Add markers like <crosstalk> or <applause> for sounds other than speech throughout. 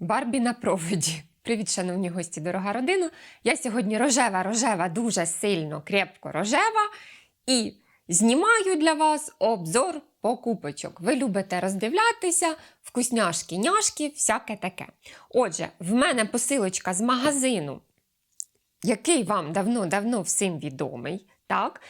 Барбі на проводі. Привіт, шановні гості, дорога родина. Я сьогодні рожева, рожева, дуже сильно, крепко рожева. І знімаю для вас обзор покупочок. Ви любите роздивлятися, вкусняшки, няшки, всяке таке. Отже, в мене посилочка з магазину, який вам давно-давно всім відомий. так?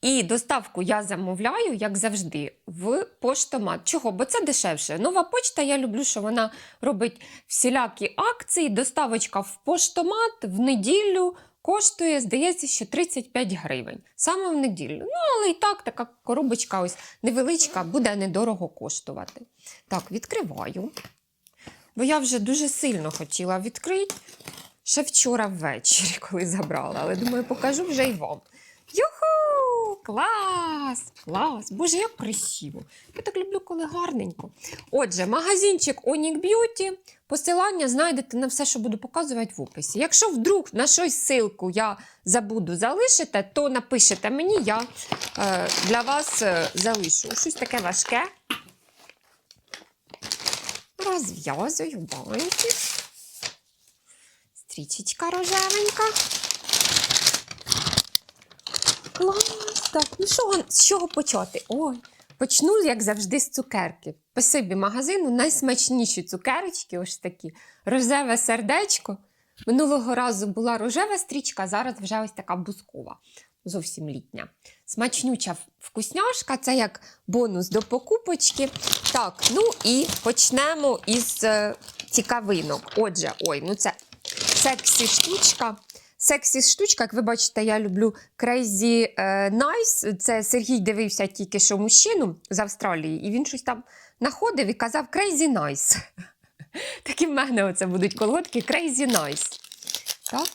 І доставку я замовляю, як завжди, в поштомат. Чого? Бо це дешевше. Нова почта, я люблю, що вона робить всілякі акції. Доставочка в поштомат в неділю коштує, здається, що 35 гривень. Саме в неділю. Ну, але і так, така коробочка ось невеличка, буде недорого коштувати. Так, відкриваю. Бо я вже дуже сильно хотіла відкрити. Ще вчора ввечері, <laughs> коли забрала, але думаю, покажу вже й вам. Юху! Клас! Клас! Боже, як красиво! Я так люблю, коли гарненько. Отже, магазинчик Onic Beauty. Посилання знайдете на все, що буду показувати в описі. Якщо вдруг на щось ссылку я забуду залишити, то напишете мені, я е, для вас е, залишу. Щось таке важке. Розв'язую бантик. Стрічечка рожевенька. Клас! Так, ну що, з чого почати? Ой, почну, як завжди, з цукерки. Спасибі магазину найсмачніші цукерочки, ось такі. Рожеве сердечко. Минулого разу була рожева стрічка, зараз вже ось така бускова. Зовсім літня. Смачнюча вкусняшка, це як бонус до покупочки. Так, ну і почнемо із е, цікавинок. Отже, ой, ну це сексі штучка. Сексі штучка, як ви бачите, я люблю Crazy е, Nice. Це Сергій дивився тільки що мужчину з Австралії, і він щось там знаходив і казав Crazy Nice. <laughs> Такі в мене оце будуть колготки Crazy Nice. Так.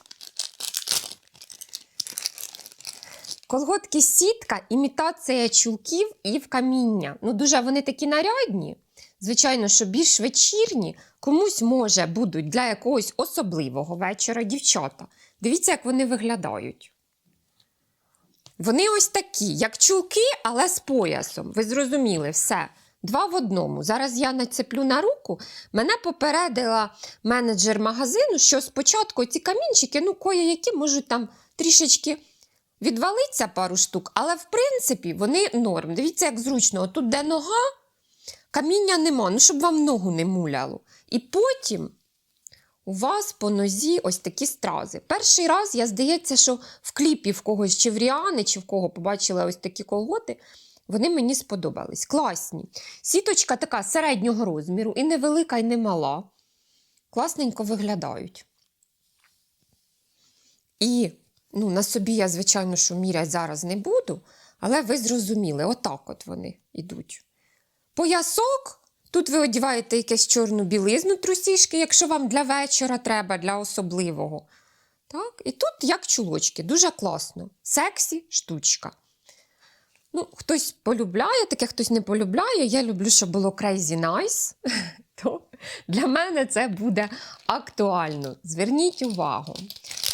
Колготки сітка, імітація чулків і в каміння. Ну, дуже вони такі нарядні. Звичайно, що більш вечірні, комусь може будуть для якогось особливого вечора дівчата. Дивіться, як вони виглядають. Вони ось такі, як чулки, але з поясом. Ви зрозуміли все. Два в одному. Зараз я нацеплю на руку. Мене попередила менеджер магазину, що спочатку ці камінчики, ну, кої-які можуть там трішечки відвалиться пару штук, але в принципі вони норм. Дивіться, як зручно. Тут де нога, каміння нема, ну щоб вам ногу не муляло. І потім у вас по нозі ось такі стрази. Перший раз я здається, що в кліпі в когось, чи в Ріани, чи в кого побачила ось такі колготи. Вони мені сподобались. Класні. Сіточка така середнього розміру, і не велика, і не мала. Класненько виглядають. І ну, на собі я, звичайно, що міряти зараз не буду, але ви зрозуміли, отак от вони йдуть. Поясок. Тут ви одягаєте якусь чорну білизну трусішки, якщо вам для вечора треба, для особливого. Так? І тут як чулочки, дуже класно. Сексі штучка. Ну, Хтось полюбляє, таке хтось не полюбляє. Я люблю, щоб було crazy nice. <laughs> То для мене це буде актуально. Зверніть увагу.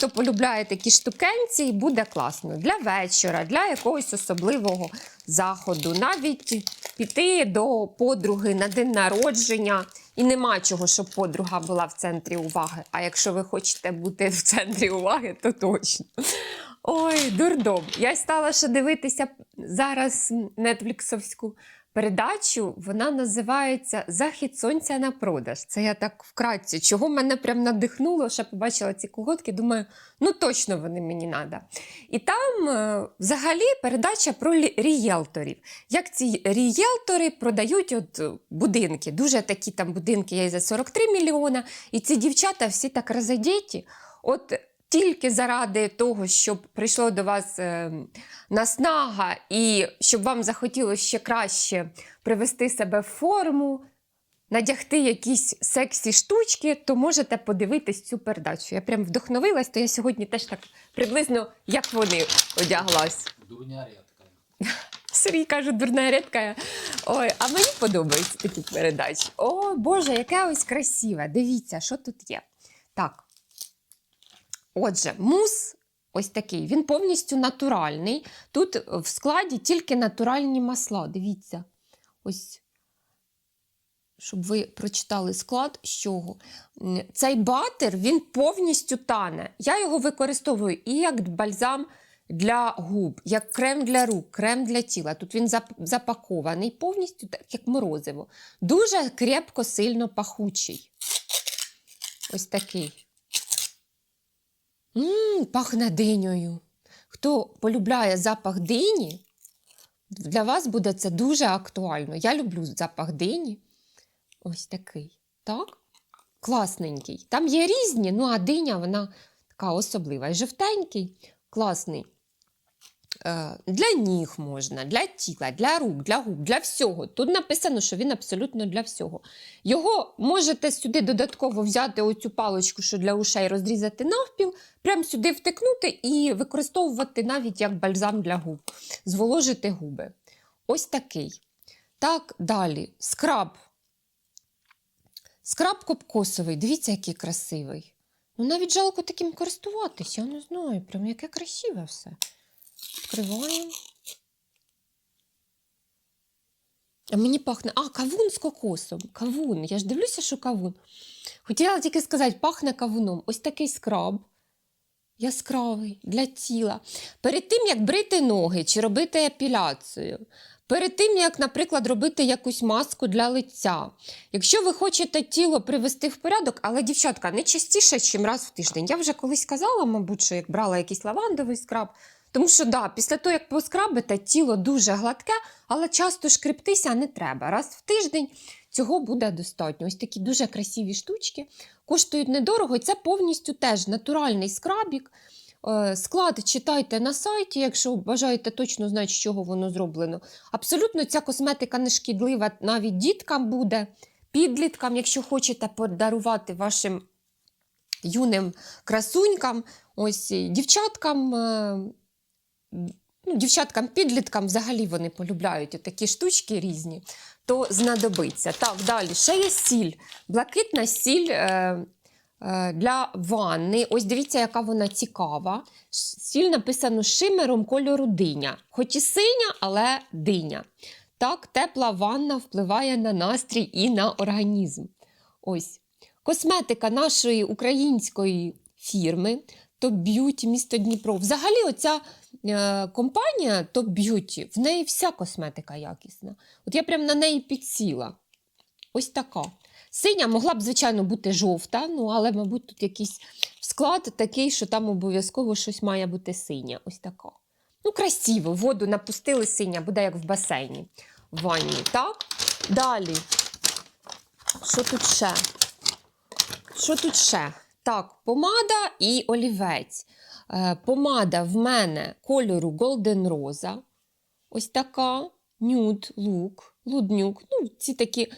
Хто полюбляє такі штукенці, і буде класно для вечора, для якогось особливого заходу. Навіть піти до подруги на день народження. І нема чого, щоб подруга була в центрі уваги. А якщо ви хочете бути в центрі уваги, то точно. Ой, дурдом. Я стала ще дивитися зараз нетфліксовську передачу. Вона називається Захід сонця на продаж. Це я так вкратці. Чого мене прям надихнуло, що побачила ці колготки. Думаю, ну точно вони мені треба. І там е, взагалі передача про рієлторів. Як ці рієлтори продають от е, будинки. Дуже такі там будинки є за 43 мільйона. І ці дівчата всі так розодіті. От тільки заради того, щоб прийшло до вас е, наснага і щоб вам захотілося ще краще привести себе в форму, надягти якісь сексі штучки, то можете подивитись цю передачу. Я прям вдохновилась, то я сьогодні теж так приблизно як вони одяглась. Дурня рідка. Сергій каже, дурна рідка. Ой, а мені подобаються такі передачі. О, Боже, яке ось красиве. Дивіться, що тут є. Так. Отже, мус ось такий, він повністю натуральний. Тут в складі тільки натуральні масла. Дивіться. Ось щоб ви прочитали склад з чого. Цей батер він повністю тане. Я його використовую і як бальзам для губ, як крем для рук, крем для тіла. Тут він запакований повністю, так як морозиво. Дуже крепко, сильно пахучий. Ось такий. М, пахне диньою. Хто полюбляє запах дині, для вас буде це дуже актуально. Я люблю запах дині. Ось такий. Так? Класненький. Там є різні, ну а диня вона така особлива. І жовтенький, класний. Е, Для ніг можна, для тіла, для рук, для губ, для всього. Тут написано, що він абсолютно для всього. Його можете сюди додатково взяти оцю паличку, що для ушей розрізати навпіл, прямо сюди втикнути і використовувати навіть як бальзам для губ, зволожити губи. Ось такий. Так, далі. Скраб. Скраб кокосовий. Дивіться, який красивий. Ну, навіть жалко таким користуватися, я не знаю, прям яке красиве все. Відкриваємо. А мені пахне. А, кавун з кокосом. Кавун. Я ж дивлюся, що кавун. Хотіла тільки сказати, пахне кавуном. Ось такий скраб. Яскравий для тіла. Перед тим, як брити ноги чи робити епіляцію, перед тим, як, наприклад, робити якусь маску для лиця. Якщо ви хочете тіло привести в порядок, але, дівчатка, не частіше, ніж раз в тиждень. Я вже колись казала, мабуть, що як брала якийсь лавандовий скраб. Тому що да, після того, як поскрабите, тіло дуже гладке, але часто шкрептися не треба. Раз в тиждень цього буде достатньо. Ось такі дуже красиві штучки. Коштують недорого, і це повністю теж натуральний скрабік. Е, Склад читайте на сайті, якщо бажаєте точно знати, з чого воно зроблено. Абсолютно ця косметика не шкідлива, навіть діткам буде, підліткам, якщо хочете подарувати вашим юним красунькам, ось дівчаткам. Ну, дівчаткам, підліткам взагалі вони полюбляють такі штучки різні, то знадобиться. Так, далі ще є сіль. Блакитна сіль е, е, для ванни. Ось дивіться, яка вона цікава. Сіль написано шимером кольору диня. Хоч і синя, але диня. Так, тепла ванна впливає на настрій і на організм. Ось. Косметика нашої української фірми Top Beauty місто Дніпро. Взагалі, оця компанія Top Beauty, в неї вся косметика якісна. От я прям на неї підсіла. Ось така. Синя могла б, звичайно, бути жовта, ну, але, мабуть, тут якийсь склад такий, що там обов'язково щось має бути синє. Ось така. Ну, красиво, воду напустили синя, буде як в басейні в ванні. Так? Далі. Що тут ще? Що тут ще? Так, помада і олівець. Е, помада в мене кольору Golden Rosa. Ось така. Нюд, лук, луднюк. Ну, ці такі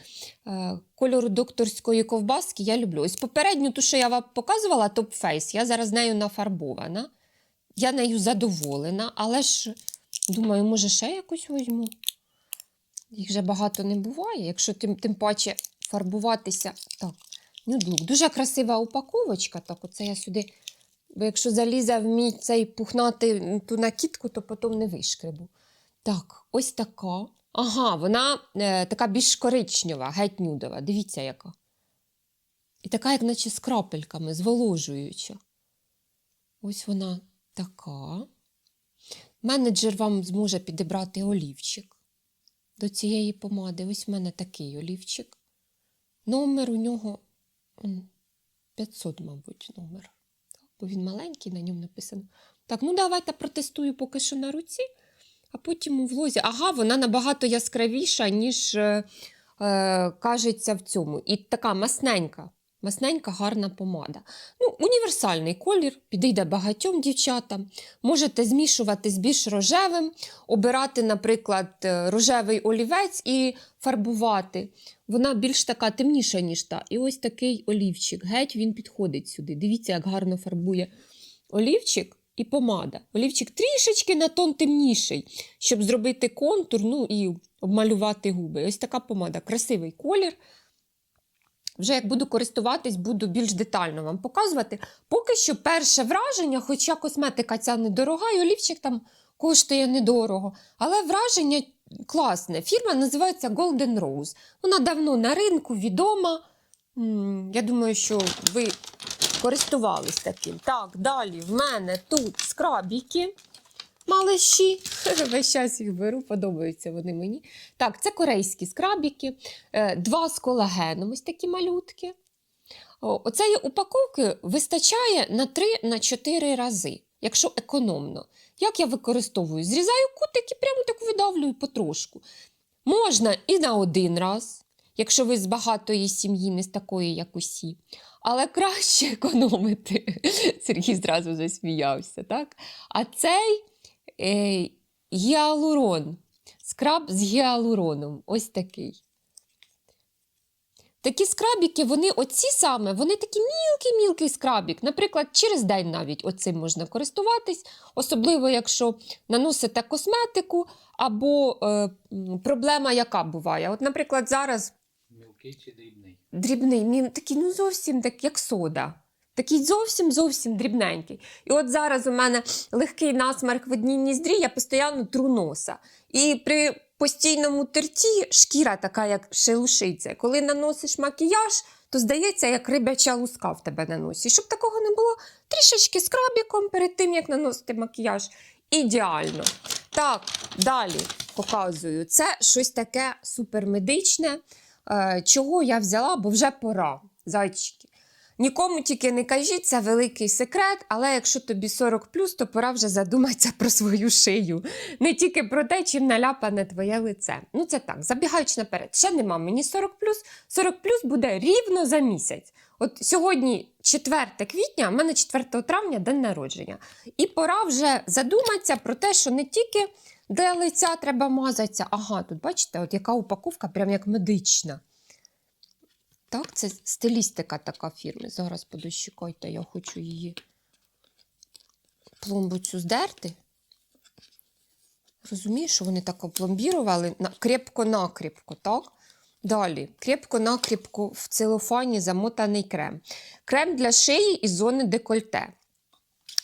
е, кольору докторської ковбаски я люблю. Ось попередню, ту, що я вам показувала, Face, я зараз нею нафарбована. Я нею задоволена, але ж думаю, може, ще якусь візьму. Їх вже багато не буває, якщо тим, тим паче фарбуватися. Так, нюдлук. Дуже красива упаковочка. Так, оце я сюди. Бо якщо залізе в мій цей пухнати ту накидку, то потім не вишкребу. Так, ось така. Ага, вона е, така більш коричнева, геть нюдова. Дивіться, яка. І така, як наче з крапельками, зволожуюча. Ось вона така. Менеджер вам зможе підібрати олівчик до цієї помади. Ось в мене такий олівчик. Номер у нього 500, мабуть, номер. Бо він маленький, на ньому написано. Так, ну давайте протестую поки що на руці, а потім у влозі. Ага, вона набагато яскравіша, ніж е, е, кажеться в цьому. І така масненька. Масненька, гарна помада. Ну, універсальний колір, підійде багатьом дівчатам. Можете змішувати з більш рожевим, обирати, наприклад, е, рожевий олівець і фарбувати. Вона більш така темніша, ніж та. І ось такий олівчик. Геть він підходить сюди. Дивіться, як гарно фарбує олівчик і помада. Олівчик трішечки на тон темніший, щоб зробити контур ну і обмалювати губи. Ось така помада. Красивий колір. Вже як буду користуватись, буду більш детально вам показувати. Поки що перше враження, хоча косметика ця недорога, і олівчик там коштує недорого, але враження класне. Фірма називається Golden Rose. Вона давно на ринку відома. Я думаю, що ви користувались таким. Так, далі в мене тут скрабіки малиші. <laughs> Весь час їх беру, подобаються вони мені. Так, це корейські скрабіки, е, два з колагеном, ось такі малютки. Оцеї упаковки вистачає на 3-4 рази, якщо економно. Як я використовую? Зрізаю кутики, прямо так видавлюю потрошку. Можна і на один раз, якщо ви з багатої сім'ї, не з такої, як усі. Але краще <laughs> економити. Сергій зразу засміявся, так? А цей е, гіалурон, скраб з гіалуроном. Ось такий. Такі скрабіки, вони оці саме, вони такі мілкий-мілкий скрабік. Наприклад, через день навіть оцим можна користуватись, особливо якщо наносите косметику, або е, проблема, яка буває. От, наприклад, зараз Мілкий чи дрібний? дрібний, такий, ну зовсім так, як сода. Такий зовсім зовсім дрібненький. І от зараз у мене легкий насмарк в одній ніздрі, я постійно тру носа. І при постійному терті шкіра така, як шелушиться. Коли наносиш макіяж, то здається, як рибяча луска в тебе на носі. Щоб такого не було, трішечки скрабіком перед тим, як наносити макіяж. Ідеально. Так, далі показую. Це щось таке супермедичне. Е, чого я взяла, бо вже пора, зайчики. Нікому тільки не кажіть, це великий секрет, але якщо тобі 40 то пора вже задуматися про свою шию. Не тільки про те, чим наляпане твоє лице. Ну, це так, забігаючи наперед. Ще нема мені 40 40 буде рівно за місяць. От сьогодні 4 квітня, в мене 4 травня день народження. І пора вже задуматися про те, що не тільки для лиця треба мазатися. Ага, тут бачите, от яка упаковка, прям як медична. Так, це стилістика така фірми. Зараз подощікайте, я хочу її пломбу цю здерти. Розумію, що вони так опломбірували крепко-накріпко, так? Далі, крепко-накріпко в целофані замотаний крем. Крем для шиї і зони декольте.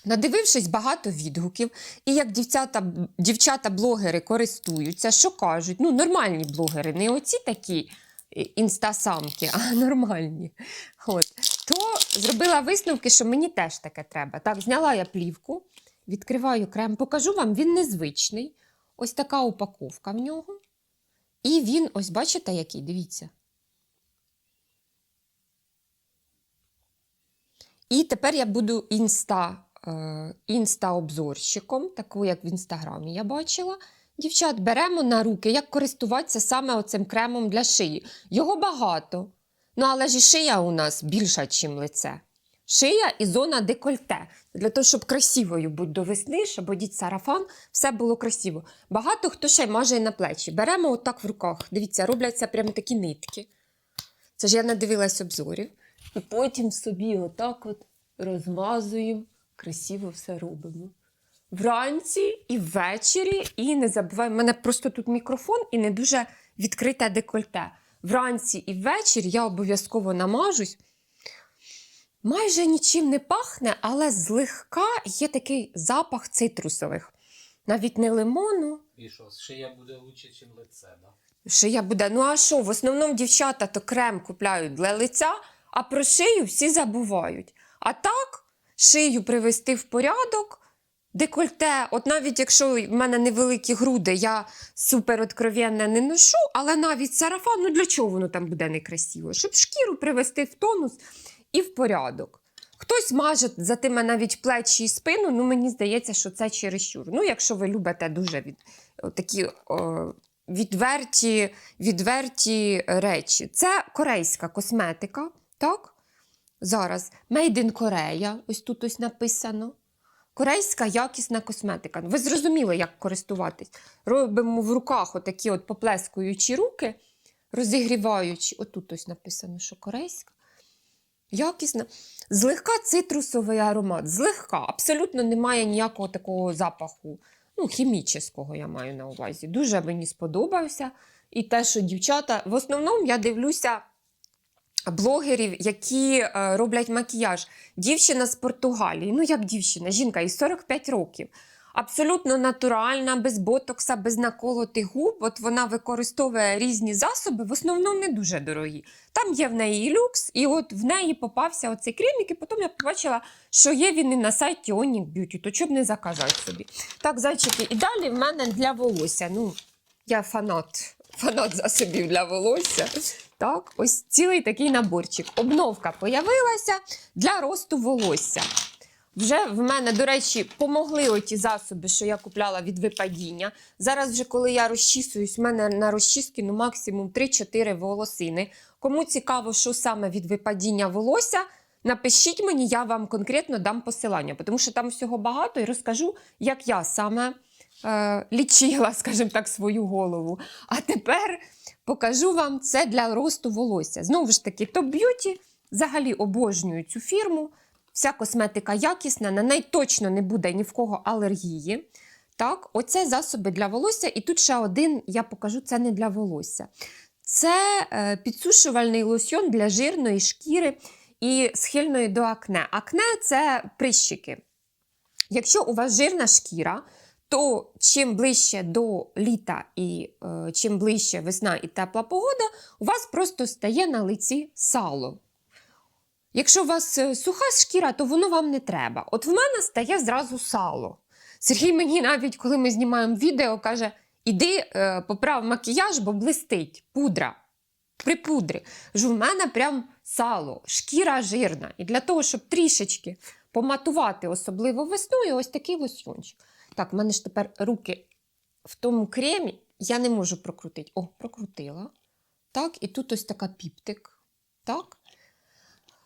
Надивившись багато відгуків, і як дівчата, дівчата-блогери користуються, що кажуть, ну, нормальні блогери, не оці такі інстасамки, а <laughs> нормальні. От. То зробила висновки, що мені теж таке треба. Так, зняла я плівку, відкриваю крем, покажу вам, він незвичний. Ось така упаковка в нього. І він, ось бачите, який, дивіться. І тепер я буду інста, е, інста-обзорщиком, таку, як в інстаграмі я бачила. Дівчат, беремо на руки, як користуватися саме оцим кремом для шиї. Його багато. Ну, але ж і шия у нас більша, ніж лице. Шия і зона декольте. Для того, щоб красивою бути до весни, щоб одіть сарафан, все було красиво. Багато хто ще й маже і на плечі. Беремо отак в руках. Дивіться, робляться прямо такі нитки. Це ж я надивилась обзорів. І потім собі отак от розмазуємо, красиво все робимо. Вранці і ввечері, і не забуваємо, в мене просто тут мікрофон і не дуже відкрите декольте. Вранці і ввечері я обов'язково намажусь. Майже нічим не пахне, але злегка є такий запах цитрусових. Навіть не лимону, І що, шия буде лучше, ніж лице, да? Шия буде. Ну а що? В основному дівчата то крем купляють для лиця, а про шию всі забувають. А так, шию привести в порядок, декольте. От навіть якщо в мене невеликі груди, я супер откровенне не ношу, але навіть сарафан, ну для чого воно там буде некрасиво? Щоб шкіру привести в тонус і в порядок. Хтось маже затиме навіть плечі і спину, ну мені здається, що це чересчур. Ну, якщо ви любите дуже від, такі о, відверті, відверті речі. Це корейська косметика, так? Зараз Made in Korea, ось тут ось написано. Корейська якісна косметика. Ви зрозуміли, як користуватись. Робимо в руках отакі от поплескуючі руки, розігріваючи. Отут ось написано, що корейська. Якісна. Злегка цитрусовий аромат. Злегка. Абсолютно немає ніякого такого запаху. Ну, хімічного я маю на увазі. Дуже мені сподобався. І те, що дівчата. В основному я дивлюся блогерів, які е, роблять макіяж. Дівчина з Португалії. Ну, як дівчина, жінка, їй 45 років. абсолютно натуральна, без ботокса, без наколотих губ. От вона використовує різні засоби, в основному не дуже дорогі. Там є в неї люкс, і от в неї попався оцей кремік, і потім я побачила, що є він і на сайті Onic Beauty, то чоб не заказати собі. Так, зайчики, і далі в мене для волосся. Ну, я фанат, фанат засобів для волосся. Так, ось цілий такий наборчик. Обновка появилася для росту волосся. Вже в мене, до речі, помогли оті засоби, що я купляла від випадіння. Зараз, вже, коли я розчісуюсь, в мене на розчіски ну, максимум 3-4 волосини. Кому цікаво, що саме від випадіння волосся, напишіть мені, я вам конкретно дам посилання, тому що там всього багато і розкажу, як я саме е, лічила, <laughs> скажімо так, свою голову. А тепер покажу вам це для росту волосся. Знову ж таки, Top Beauty взагалі обожнюю цю фірму. Вся косметика якісна, на неї точно не буде ні в кого алергії. Так, оце засоби для волосся. І тут ще один я покажу: це не для волосся. Це е, підсушувальний лосьйон для жирної шкіри і схильної до акне. Акне це прищики. Якщо у вас жирна шкіра, то чим ближче до літа і е, чим ближче весна і тепла погода, у вас просто стає на лиці сало. Якщо у вас е, суха шкіра, то воно вам не треба. От в мене стає зразу сало. Сергій мені навіть, коли ми знімаємо відео, каже: іди е, поправ макіяж, бо блистить пудра. Припудри. Кажу, в мене прям сало, шкіра жирна. І для того, щоб трішечки поматувати, особливо весною, ось такий лосьончик. Так, в мене ж тепер руки в тому кремі, я не можу прокрутити. О, прокрутила. Так, і тут ось така піптик. Так.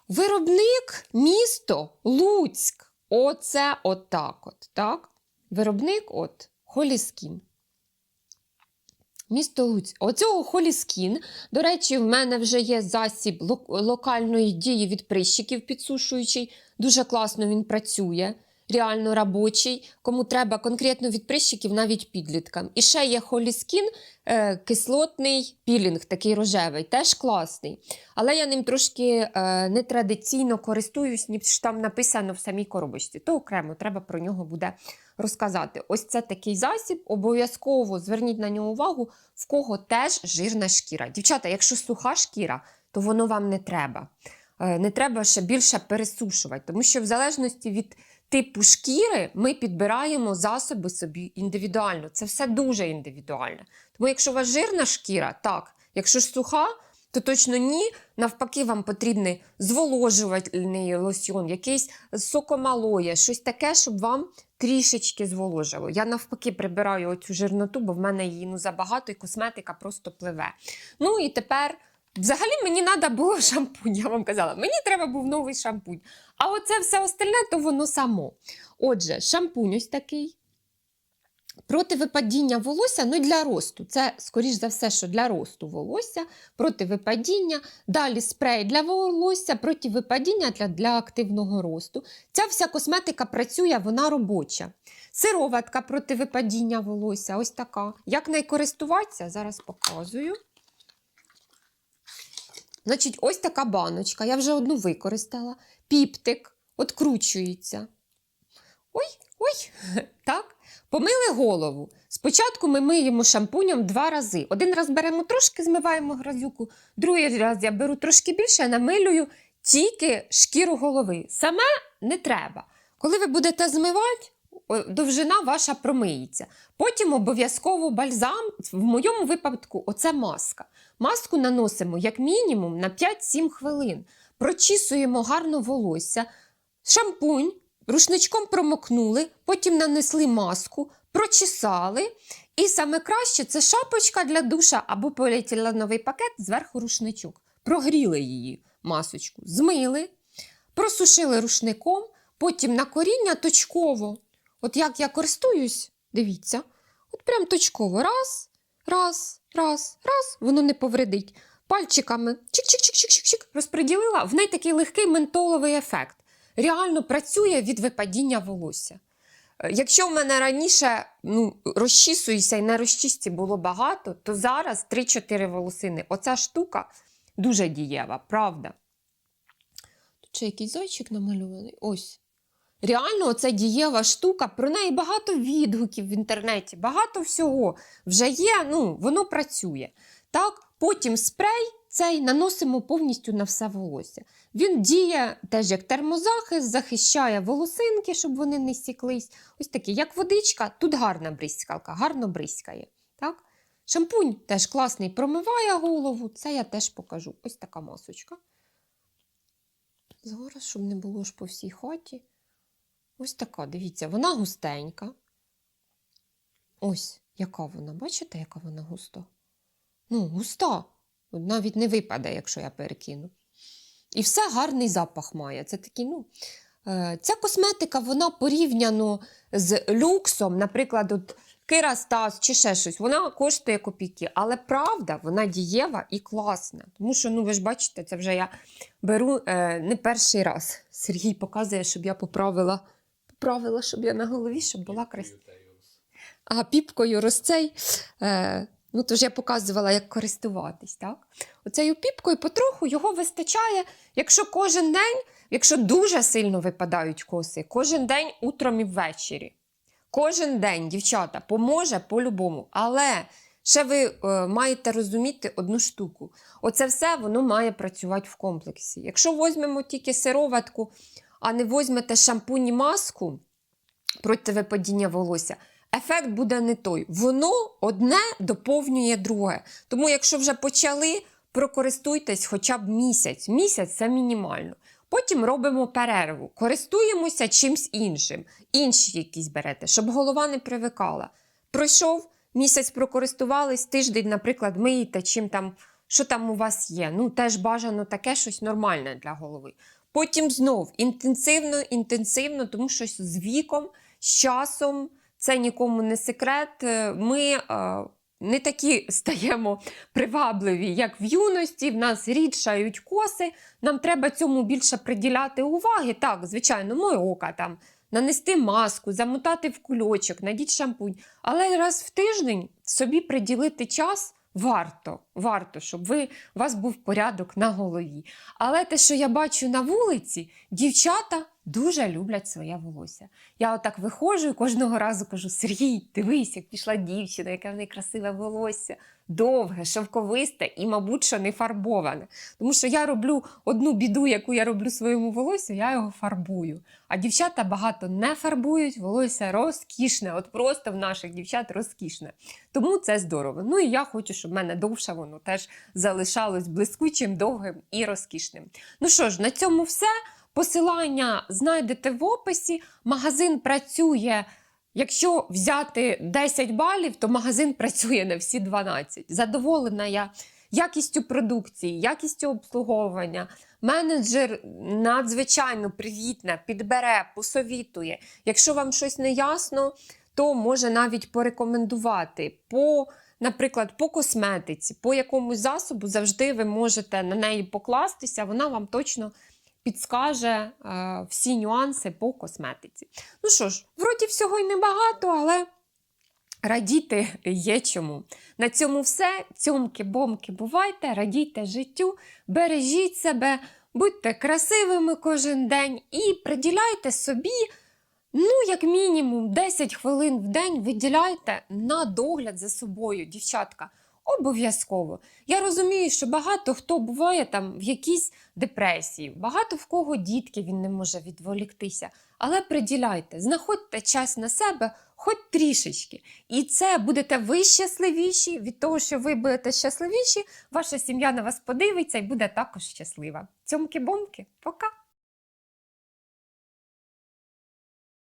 Виробник місто Луцьк. Оце отак от. Так? Виробник от Холіскін. Місто Луцьк. Оцього Холіскін. До речі, в мене вже є засіб локальної дії від прищиків підсушуючий. Дуже класно він працює. Реально робочий. Кому треба конкретно від прищиків, навіть підліткам. І ще є Холіскін, е, кислотний пілінг, такий рожевий, теж класний. Але я ним трошки е, нетрадиційно користуюсь, ніж там написано в самій коробочці. То окремо треба про нього буде розказати. Ось це такий засіб. Обов'язково зверніть на нього увагу, в кого теж жирна шкіра. Дівчата, якщо суха шкіра, то воно вам не треба. Е, Не треба ще більше пересушувати, тому що в залежності від типу шкіри ми підбираємо засоби собі індивідуально. Це все дуже індивідуально. Тому якщо у вас жирна шкіра, так. Якщо ж суха, то точно ні. Навпаки, вам потрібний зволожувальний лосьон, якийсь сокомалоє, щось таке, щоб вам трішечки зволожило. Я навпаки прибираю оцю жирноту, бо в мене її ну, забагато, і косметика просто пливе. Ну і тепер. Взагалі мені треба було <laughs> шампунь, я вам казала. Мені треба був новий шампунь. А оце все остальне, то воно само. Отже, шампунь ось такий. Проти випадіння волосся, ну для росту. Це, скоріш за все, що для росту волосся, проти випадіння. Далі спрей для волосся, проти випадіння для, для активного росту. Ця вся косметика працює, вона робоча. Сироватка проти випадіння волосся, ось така. Як нею користуватися, зараз показую. Значить, ось така баночка. Я вже одну використала. Піптик, откручується. Ой, ой, <laughs> так. Помили голову. Спочатку ми миємо шампунем два рази. Один раз беремо трошки, змиваємо грязюку, другий раз я беру трошки більше, намилюю тільки шкіру голови. Саме не треба. Коли ви будете змивати, довжина ваша промиється. Потім обов'язково бальзам. В моєму випадку, оце маска. Маску наносимо як мінімум на 5-7 хвилин. Прочісуємо гарно волосся, шампунь, рушничком промокнули, потім нанесли маску, прочесали. І саме краще це шапочка для душа або поліетиленовий пакет зверху рушничок. Прогріли її масочку, змили, просушили рушником, потім на коріння точково. От як я користуюсь, дивіться, от прям точково. Раз, раз, раз, раз, воно не повредить. Пальчиками чик-чик-чик-чик-чик розподілила. В неї такий легкий ментоловий ефект. Реально працює від випадіння волосся. Е, Якщо в мене раніше ну, розчісуюся і на розчісті було багато, то зараз 3-4 волосини. Оця штука дуже дієва, правда. Тут ще якийсь зайчик намальований. Ось. Реально, оця дієва штука, про неї багато відгуків в інтернеті, багато всього вже є, ну, воно працює. Так? Потім спрей цей наносимо повністю на все волосся. Він діє теж як термозахист, захищає волосинки, щоб вони не сіклись. Ось такий, як водичка, тут гарна бризкалка, гарно бризкає. Так? Шампунь теж класний, промиває голову, це я теж покажу. Ось така масочка. Зараз, щоб не було ж по всій хаті. Ось така, дивіться, вона густенька. Ось, яка вона, бачите, яка вона густа? Ну, густа. Навіть не випаде, якщо я перекину. І все гарний запах має. Це такий, ну, е, ця косметика, вона порівняно з люксом, наприклад, от Керастас чи ще щось, вона коштує копійки. Але правда, вона дієва і класна. Тому що, ну ви ж бачите, це вже я беру е, не перший раз. Сергій показує, щоб я поправила, поправила, щоб я на голові, щоб була красива. А піпкою розцей. Е, ну, тож я показувала, як користуватись. Так? Оцею піпкою потроху його вистачає, якщо кожен день, якщо дуже сильно випадають коси, кожен день утром і ввечері. Кожен день, дівчата, поможе по-любому. Але ще ви е, маєте розуміти одну штуку. Оце все воно має працювати в комплексі. Якщо візьмемо тільки сироватку, а не візьмете шампунь і маску проти випадіння волосся, ефект буде не той. Воно одне доповнює друге. Тому, якщо вже почали, прокористуйтесь хоча б місяць. Місяць це мінімально. Потім робимо перерву, користуємося чимсь іншим, інші якісь берете, щоб голова не привикала. Пройшов місяць, прокористувались, тиждень, наприклад, миєте, чим там, що там у вас є. Ну, теж бажано таке щось нормальне для голови. Потім знов інтенсивно, інтенсивно, тому що з віком, з часом, це нікому не секрет. е, Ми е, не такі <laughs> стаємо привабливі, як в юності. В нас рідшають коси. Нам треба цьому більше приділяти уваги. Так, звичайно, моє ока там. Нанести маску, замотати в кульочок, надіть шампунь. Але раз в тиждень собі приділити час варто, варто, щоб ви, у вас був порядок на голові. Але те, що я бачу на вулиці, дівчата дуже люблять своє волосся. Я отак виходжу і кожного разу кажу: Сергій, дивись, як пішла дівчина, яке в неї красиве волосся, довге, шовковисте і, мабуть, що не фарбоване. Тому що я роблю одну біду, яку я роблю своєму волоссю, я його фарбую. А дівчата багато не фарбують, волосся розкішне, от просто в наших дівчат розкішне. Тому це здорово. Ну і я хочу, щоб в мене довше воно теж залишалось блискучим, довгим і розкішним. Ну що ж, на цьому все. Посилання знайдете в описі. Магазин працює. Якщо взяти 10 балів, то магазин працює на всі 12. Задоволена я якістю продукції, якістю обслуговування. Менеджер надзвичайно привітна, підбере, посовітує. Якщо вам щось не ясно, то може навіть порекомендувати. По, наприклад, по косметиці, по якомусь засобу завжди ви можете на неї покластися, вона вам точно підскаже е, всі нюанси по косметиці. Ну що ж, вроді всього й небагато, але радіти є чому. На цьому все. Цьомки-бомки бувайте, радійте життю, бережіть себе, будьте красивими кожен день і приділяйте собі. Ну, як мінімум, 10 хвилин в день виділяйте на догляд за собою, дівчатка. Обов'язково. Я розумію, що багато хто буває там в якійсь депресії, багато в кого дітки він не може відволіктися. Але приділяйте, знаходьте час на себе хоч трішечки. І це будете ви щасливіші від того, що ви будете щасливіші, ваша сім'я на вас подивиться і буде також щаслива. Цьомки-бомки, пока!